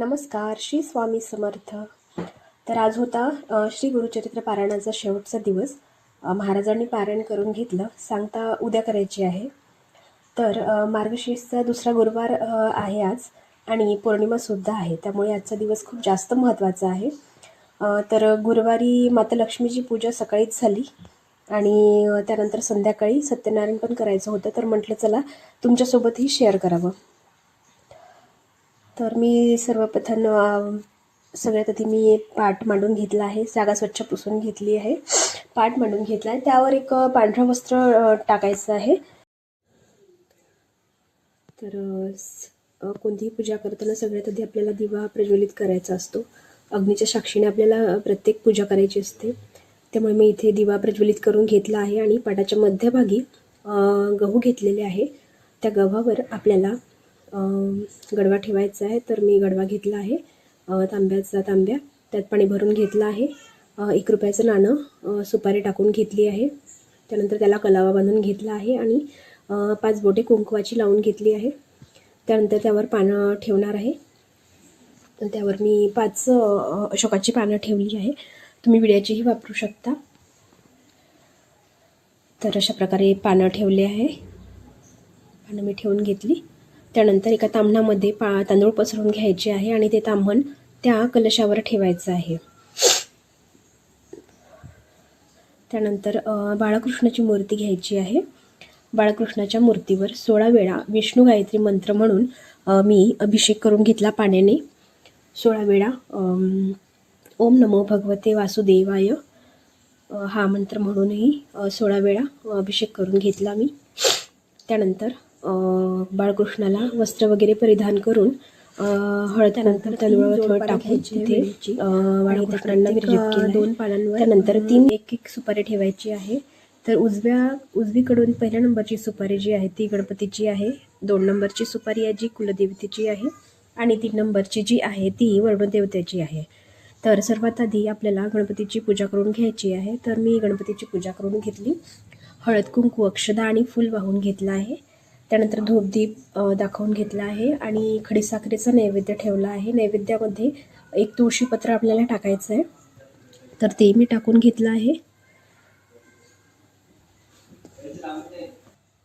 नमस्कार श्री स्वामी समर्थ. तर आज होता श्री गुरुचरित्र पारायणाचा शेवटचा दिवस. महाराजांनी पारायण करून घेतलं. सांगता उद्या करायची आहे. तर मार्गशीर्षचा दुसरा गुरुवार आहे आज आणि पौर्णिमासुद्धा आहे. त्यामुळे आजचा दिवस खूप जास्त महत्त्वाचा आहे. तर गुरुवारी माता लक्ष्मीची पूजा सकाळीच झाली आणि त्यानंतर संध्याकाळी सत्यनारायण पण करायचं होतं. तर म्हटलं चला तुमच्यासोबतही शेअर करावं. तर मी सर्वप्रथम सगळ्यात आधी मी पाट मांडून घेतला आहे. जागा स्वच्छ पुसून घेतली आहे. पाट मांडून घेतला आहे. त्यावर एक पांढरं वस्त्र टाकायचं आहे. तर कोणतीही पूजा करताना सगळ्यात आधी आपल्याला दिवा प्रज्वलित करायचा असतो. अग्नीच्या साक्षीने आपल्याला प्रत्येक पूजा करायची असते. त्यामुळे मी इथे दिवा प्रज्वलित करून घेतला आहे आणि पाटाच्या मध्यभागी गहू घेतलेले आहे. त्या गव्हावर आपल्याला गडवा ठेवायचा आहे तर मी गडवा घेतला आहे. तांब्याचा तांब्या त्यात पाणी भरून घेतलं आहे. एक रुपयाचं नाणं सुपारी टाकून घेतली आहे. त्यानंतर त्याला कलावा बांधून घेतला आहे आणि पाच बोटे कुंकवाची लावून घेतली आहे. त्यानंतर त्यावर पानं ठेवणार आहे. तर त्यावर मी पाच अशोकाची पानं ठेवली आहे. तुम्ही विड्याचीही वापरू शकता. तर अशा प्रकारे पानं ठेवले आहे. पानं मी ठेवून घेतली. त्यानंतर एका ताम्हणामध्ये पा तांदूळ पसरून घ्यायचे आहे आणि ते तांबण त्या कलशावर ठेवायचं आहे. त्यानंतर बाळकृष्णाची मूर्ती घ्यायची आहे. बाळकृष्णाच्या मूर्तीवर सोळा वेळा विष्णू गायत्री मंत्र म्हणून मी अभिषेक करून घेतला पाण्याने. सोळा वेळा ओम नमो भगवते वासुदेवाय हा मंत्र म्हणूनही सोळा वेळा अभिषेक करून घेतला मी. त्यानंतर बाळकृष्णाला वस्त्र वगैरे परिधान करून हळद त्यानंतर तांदूळावर थोडं टाकून तिथे अ, बाळकृष्णांना विरजित केलं दोन पानांवर त्यानंतर तीन एक एक सुपारी ठेवायची आहे. तर उजव्या उजवीकडून पहिल्या नंबरची सुपारी जी आहे ती गणपतीची आहे. दोन नंबरची सुपारी आहे जी कुलदेवतेची आहे. आणि तीन नंबरची जी आहे ती वरुणदेवतेची आहे. तर सर्वात आधी आपल्याला गणपतीची पूजा करून घ्यायची आहे. तर मी गणपतीची पूजा करून घेतली. हळद कुंकू अक्षदा आणि फूल वाहून घेतला आहे. त्यानंतर धूपदीप दाखवून घेतला आहे आणि खडीसाखरेचा नैवेद्य ठेवला आहे. नैवेद्यामध्ये एक तुळशीपत्र आपल्याला टाकायचं आहे. तर ते मी टाकून घेतलं आहे.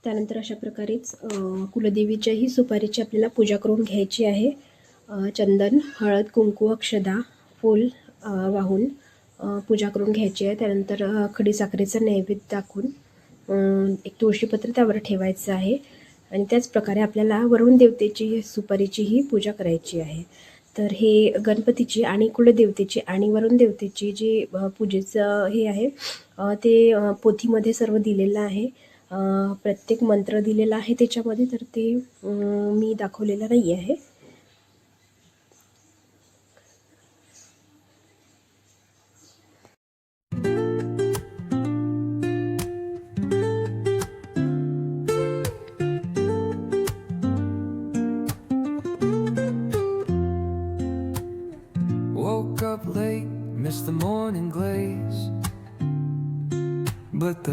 त्यानंतर अशा प्रकारेच कुलदेवीच्याही सुपारीची आपल्याला पूजा करून घ्यायची आहे. चंदन हळद कुंकू अक्षदा फूल वाहून पूजा करून घ्यायची आहे. त्यानंतर खडी साखरेचं नैवेद्य दाखवून एक तुळशीपत्र त्यावर ठेवायचं आहे. आणि त्याच प्रकारे आपल्याला वरुण देवतेची सुपारीचीही पूजा करायची आहे. तर हे गणपतीची आणि कुलदेवतेची आणि वरुण देवतेची जी पूजेचं हे आहे ते पोथीमध्ये सर्व दिलेलं आहे. प्रत्येक मंत्र दिलेला आहे त्याच्यामध्ये तर ते मी दाखवलेलं नाही आहे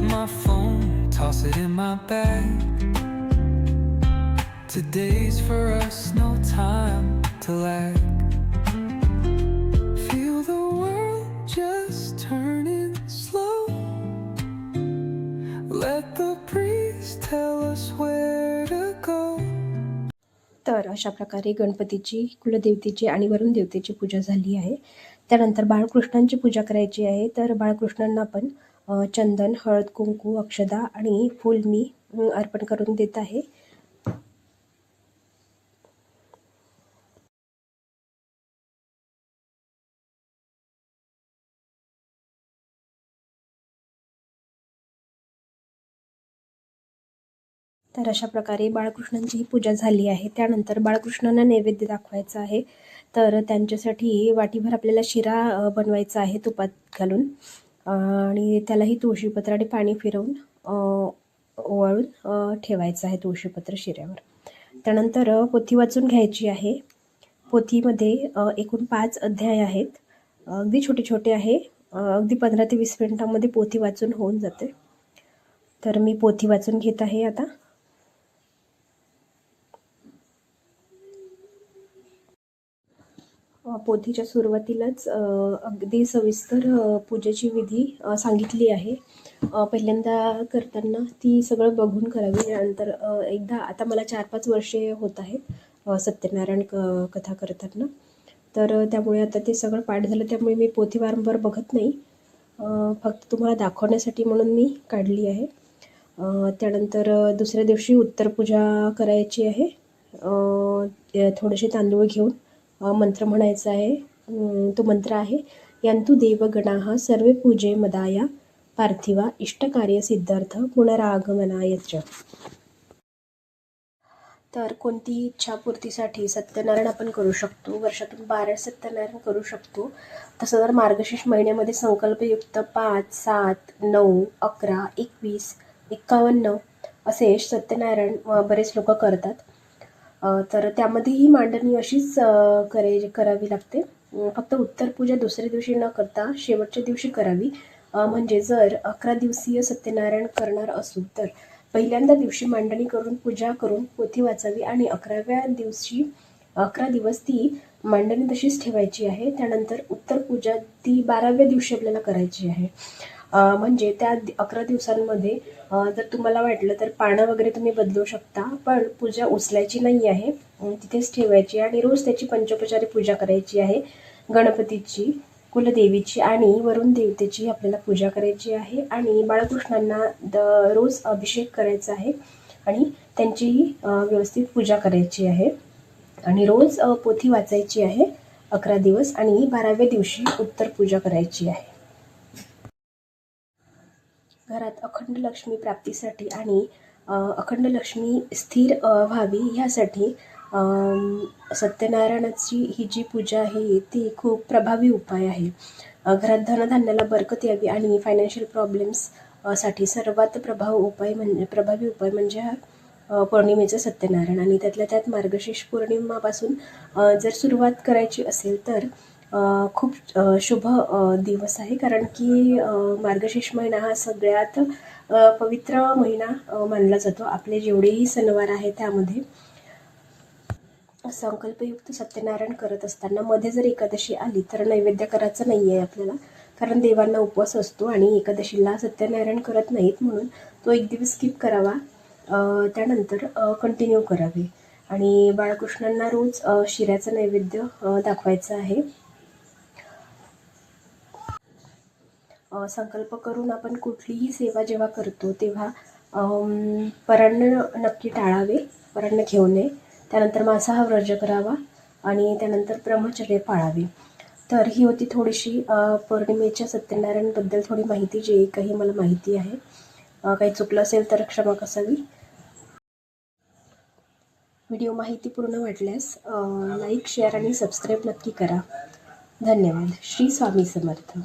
My phone, toss it in my bag. Today's for us, no time to lag. Feel the world just turning slow. Let the breeze tell us where to go. तर अशा प्रकारे गणपतीची कुलदेवतेची आणि वरुण देवतेची पूजा झाली आहे त्यानंतर बाळकृष्णांची पूजा करायची आहे तर बाळकृष्णांना आपण अ, चंदन हळद कुंकू अक्षदा आणि फूल मी अर्पण करून देत आहे. तर अशा प्रकारे बाळकृष्णांची ही पूजा झाली आहे. त्यानंतर बाळकृष्णांना नैवेद्य दाखवायचा आहे. तर त्यांच्यासाठी वाटीभर आपल्याला शिरा बनवायचा आहे तुपात घालून. आणि त्यालाही तुळशीपत्र आणि पाणी फिरवून ओवाळून ठेवायचं आहे तुळशीपत्र शिऱ्यावर. त्यानंतर पोथी वाचून घ्यायची आहे. पोथीमध्ये एकूण पाच अध्याय आहेत. अगदी छोटे छोटे आहे अगदी पंधरा ते वीस मिनिटांमध्ये पोथी वाचून होऊन जाते. तर मी पोथी वाचून घेत आहे आता. पोथीच्या सुरुवातीलाच अगदी सविस्तर पूजेची विधी सांगितली आहे. पहिल्यांदा करताना ती सगळं बघून करावी. नंतर एकदा आता मला चार पाच वर्षे होत आहेत सत्यनारायण क कथा करताना. तर त्यामुळे आता ते सगळं पाठ झालं. त्यामुळे मी पोथी वारंवार बघत नाही. फक्त तुम्हाला दाखवण्यासाठी म्हणून मी काढली आहे. त्यानंतर दुसऱ्या दिवशी उत्तर पूजा करायची आहे. थोडेसे तांदूळ घेऊन. मंत्र म्हणायचा आहे. तो मंत्र आहे यंतु देवगणाः सर्वे पूजे मदाया पार्थिवा इष्टकार्य सिद्धार्थ पुनरागमनाय तर कोणतीही इच्छापूर्तीसाठी सत्यनारायण आपण करू शकतो? वर्षातून बारा सत्यनारायण करू शकतो. तसं तर मार्गशीर्ष महिन्यामध्ये संकल्पयुक्त पाच सात नऊ अकरा एकवीस एक्कावन्न असे सत्यनारायण बरेच लोक करतात. तर त्यामध्ये ही मांडणी अशीच करे करावी लागते. फक्त उत्तर पूजा दुसऱ्या दिवशी न करता शेवटच्या दिवशी करावी. म्हणजे जर अकरा दिवसीय सत्यनारायण करणार असू तर. पहिल्यांदा दिवशी मांडणी करून पूजा करून पोथी वाचावी आणि अकराव्या दिवशी अकरा दिवस ती मांडणी तशीच ठेवायची आहे. त्यानंतर उत्तर पूजा ती बाराव्या दिवशी आपल्याला करायची आहे. म्हणजे त्या अकरा दिवसांमध्ये जर तुम्हाला वाटलं तर पानं वगैरे तुम्ही बदलू शकता पण पूजा उचलायची नाही आहे. तिथेच ठेवायची आणि रोज त्याची पंचोपचारी पूजा करायची आहे. गणपतीची कुलदेवीची आणि वरुण देवतेची आपल्याला पूजा करायची आहे आणि बाळकृष्णांना द रोज अभिषेक करायचा आहे आणि त्यांचीही व्यवस्थित पूजा करायची आहे. आणि रोज पोथी वाचायची आहे अकरा दिवस आणि बाराव्या दिवशी उत्तर पूजा करायची आहे. घरात अखंड लक्ष्मी प्राप्तीसाठी आणि अखंड लक्ष्मी स्थिर व्हावी ह्यासाठी सत्यनारायणाची ही जी पूजा आहे ती खूप प्रभावी उपाय आहे. घरात धनधान्याला बरकत यावी आणि फायनान्शियल प्रॉब्लेम्ससाठी सर्वात प्रभाव उपाय म्हणजे प्रभावी उपाय म्हणजे हा पौर्णिमेचं सत्यनारायण. आणि त्यातल्या त्यात मार्गशीर्ष पौर्णिमापासून जर सुरुवात करायची असेल तर खूप शुभ दिवस आहे. कारण की मार्गशीर्ष महिना हा सगळ्यात पवित्र महिना मानला जातो. आपले जेवढेही सणवार आहे त्यामध्ये संकल्पयुक्त सत्यनारायण करत असताना मध्ये जर एकादशी आली तर नैवेद्य करायचं नाही आहे आपल्याला. कारण देवांना उपवास असतो आणि एकादशीला सत्यनारायण करत नाहीत म्हणून तो एक दिवस स्किप करावा. त्यानंतर कंटिन्यू करावे. आणि बाळकृष्णांना रोज शिऱ्याचं नैवेद्य दाखवायचं आहे. संकल्प करून आपण कुठलीही सेवा जेव्हा करतो तेव्हा परण परान्न नक्की टाळावे परान्न घेऊ नये. त्यानंतर मांसाहार वर्ज करावा आणि त्यानंतर ब्रह्मचर्य पाळावे. तर ही होती थोडीशी पौर्णिमेच्या सत्यनारायणबद्दल थोडी माहिती जी काही मला माहिती आहे. काही चुकलं असेल तर क्षमा कसावी. व्हिडिओ माहितीपूर्ण वाटल्यास लाईक शेअर आणि सबस्क्राईब नक्की करा. धन्यवाद. श्री स्वामी समर्थ.